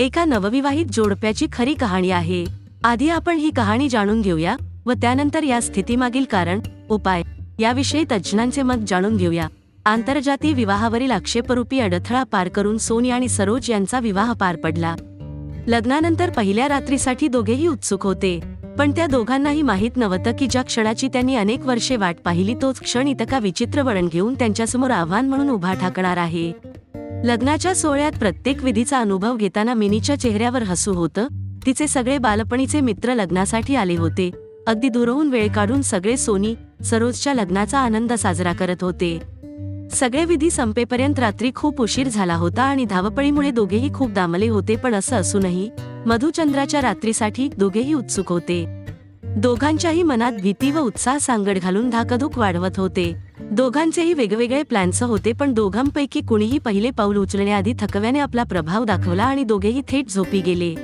एका नवविवाहित जोडप्याची खरी कहाणी आहे. आधी आपण ही कहाणी जाणून घेऊया व त्यानंतर या स्थितीमागील कारण उपाय याविषयी तज्ज्ञांचे मत जाणून घेऊया. आंतरजातीय विवाहावरील आक्षेपरूपी अडथळा पार करून सोनी आणि सरोज यांचा विवाह पार पडला. लग्नानंतर पहिल्या रात्रीसाठी दोघेही उत्सुक होते पण त्या दोघांनाही माहीत नव्हतं की ज्या क्षणाची त्यांनी अनेक वर्षे वाट पाहिली तोच क्षण इतका विचित्र वळण घेऊन त्यांच्यासमोर आव्हान म्हणून उभा ठाकणार आहे. लग्नाच्या सोहळ्यात प्रत्येक विधीचा अनुभव घेताना मिनीच्या चेहऱ्यावर हसू होतं. तिचे सगळे बालपणीचे मित्र लग्नासाठी आले होते. अगदी दुरहून वेळ काढून सगळे सोनी सरोजच्या लग्नाचा आनंद साजरा करत होते. सगळे विधी संपेपर्यंत रात्री खूप उशीर झाला होता आणि धावपळीमुळे दोघेही खूप दामले होते पण असं असूनही मधुचंद्राच्या रात्रीसाठी दोघेही उत्सुक होते. दोघांच्याही मनात भीती व उत्साह सांगड घालून धाकधूक वाढवत होते. दोघांचेही वेगवेगळे प्लॅन्स होते पण दोघांपैकी कुणीही पहिले पाऊल उचलण्याआधी थकव्याने आपला प्रभाव दाखवला आणि दोघेही थेट झोपी गेले.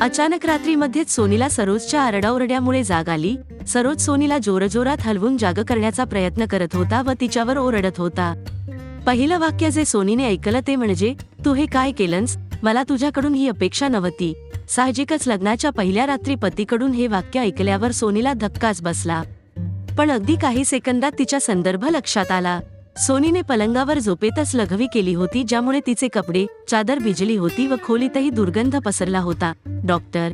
अचानक रात्रीमध्येच सोनीला सरोजच्या आरडाओरड्यामुळे जाग आली. सरोज सोनीला जोरजोरात हलवून जाग करण्याचा प्रयत्न करत होता व तिच्यावर ओरडत होता. पहिलं वाक्य जे सोनीने ऐकलं ते म्हणजे तू हे काय केलंस? मला तुझ्याकडून ही अपेक्षा नव्हती. साहजिकच लग्नाच्या पहिल्या रात्री पतीकडून हे वाक्य ऐकल्यावर सोनीला धक्काच बसला. पण अगदी काही सेकंदात तिचा संदर्भ लक्षात आला. सोनीने पलंगावर झोपेतच लघवी केली होती ज्यामुळे तिचे कपडे चादर भिजली होती व खोलीतही दुर्गंध पसरला होता. डॉक्टर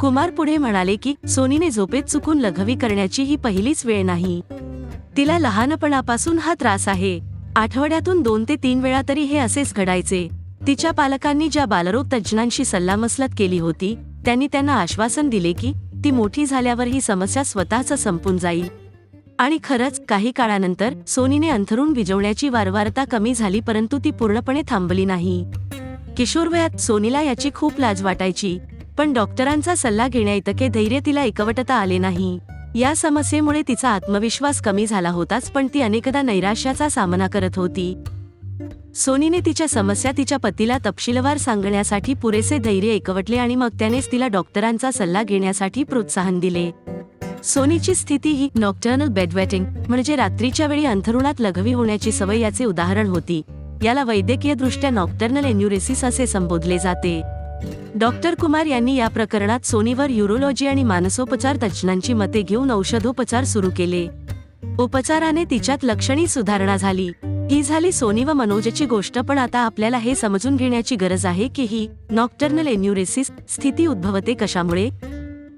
कुमार पुढे म्हणाले की सोनीने झोपेत चुकून लघवी करण्याची ही पहिलीच वेळ नाही. तिला लहानपणापासून हा त्रास आहे. आठवड्यातून दोन ते तीन वेळा तरी हे असेच घडायचे. तिच्या पालकांनी ज्या बालरोग तज्ज्ञांशी सल्लामसलत केली होती त्यांनी त्यांना आश्वासन दिले की ती मोठी झाल्यावर ही समस्या स्वतःच संपून जाईल. आणि खरंच काही काळानंतर सोनीने अंथरून विजवण्याची वारंवारता कमी झाली परंतु ती पूर्णपणे थांबली नाही. किशोरवयात सोनीला याची खूप लाज वाटायची पण डॉक्टरांचा सल्ला घेण्याइतके धैर्य तिला एकवटता आले नाही. या समस्येमुळे तिचा आत्मविश्वास कमी झाला होताच पण ती अनेकदा नैराश्याचा सामना करत होती. सोनीने तिच्या समस्या तिच्या पतीला तपशीलवार सांगण्यासाठी पुरेसे धैर्य एकवटले आणि मग त्यानेच तिला डॉक्टरांचा सल्ला घेण्यासाठी प्रोत्साहन दिले. सोनीची स्थिती ही नॉक्टर्नल बेडवेटिंग म्हणजे रात्रीच्या वेळी अंथरुणात लघवी होण्याची सवय याचे उदाहरण होती. याला वैद्यकीय दृष्ट्या नॉक्टर्नल एन्युरेसिस असे संबोधले जाते. डॉक्टर कुमार यांनी या प्रकरणात सोनीवर युरोलॉजी आणि मानसोपचार तज्ज्ञांची मते घेऊन औषधोपचार सुरू केले. उपचाराने तिच्यात लक्षणी सुधारणा झाली. ही झाली सोनी व मनोजची गोष्ट पण आता आपल्याला हे समजून घेण्याची गरज आहे की ही नॉक्टर्नल एन्युरेसिस स्थिती उद्भवते कशामुळे?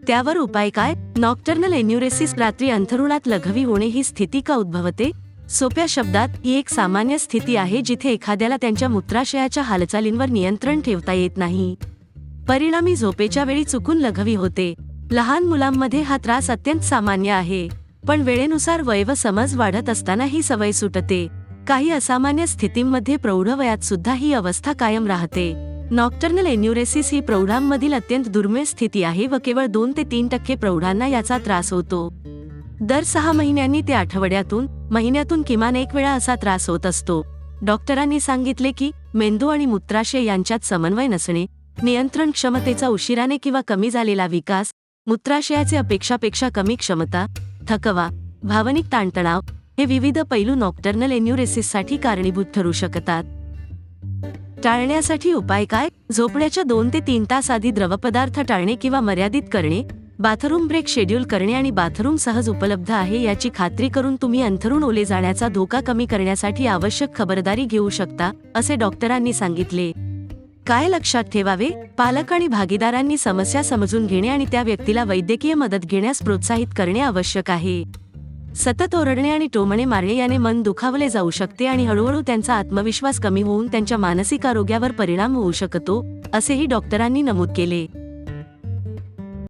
त्यावर उपाय काय? नॉक्टर्नल एन्युरेसिस रात्री अंथरुणात लघवी होणे ही स्थिती का उद्भवते? सोप्या शब्दात ही एक सामान्य स्थिती आहे जिथे एखाद्याला त्यांच्या मूत्राशयाच्या हालचालींवर नियंत्रण ठेवता येत नाही. परिणामी झोपेच्या वेळी चुकून लघवी होते. लहान मुलांमध्ये हा त्रास अत्यंत सामान्य आहे. पण वेळेनुसार वय व समज वाढत असताना ही सवय सुटते. काही असामान्य स्थितींमध्ये प्रौढ वयात सुद्धा ही अवस्था कायम राहते. नॉक्टर्नल एन्युरेसिस ही प्रौढांमधील अत्यंत दुर्मिळ स्थिती आहे व केवळ दोन ते तीन टक्के प्रौढांना याचा त्रास होतो. दर सहा महिन्यांनी ते आठवड्यातून महिन्यातून किमान एक वेळा असा त्रास होत असतो. डॉक्टरांनी सांगितले की मेंदू आणि मूत्राशय यांच्यात समन्वय नसणे नियंत्रण क्षमतेचा उशिराने किंवा कमी झालेला विकास मूत्राशयाचे अपेक्षापेक्षा कमी क्षमता थकवा भावनिक ताणतणाव हे विविध पैलू नॉक्टर्नल एन्युरेसिससाठी कारणीभूत ठरू शकतात. टाळण्यासाठी उपाय काय? झोपण्याच्या दोन ते तीन तास आधी द्रवपदार्थ टाळणे किंवा मर्यादित करणे बाथरूम ब्रेक शेड्यूल करणे आणि बाथरूम सहज उपलब्ध आहे याची खात्री करून तुम्ही अंथरून ओले जाण्याचा धोका कमी करण्यासाठी आवश्यक खबरदारी घेऊ शकता असे डॉक्टरांनी सांगितले. काय लक्षात ठेवावे? पालक आणि भागीदारांनी समस्या समजून घेणे आणि त्या व्यक्तीला वैद्यकीय मदत घेण्यास प्रोत्साहित करणे आवश्यक आहे. सतत ओरडणे आणि टोमणे मारणे याने मन दुखावले जाऊ शकते आणि हळूहळू त्यांचा आत्मविश्वास कमी होऊन त्यांच्या मानसिक आरोग्यावर परिणाम होऊ शकतो असेही डॉक्टरांनी नमूद केले.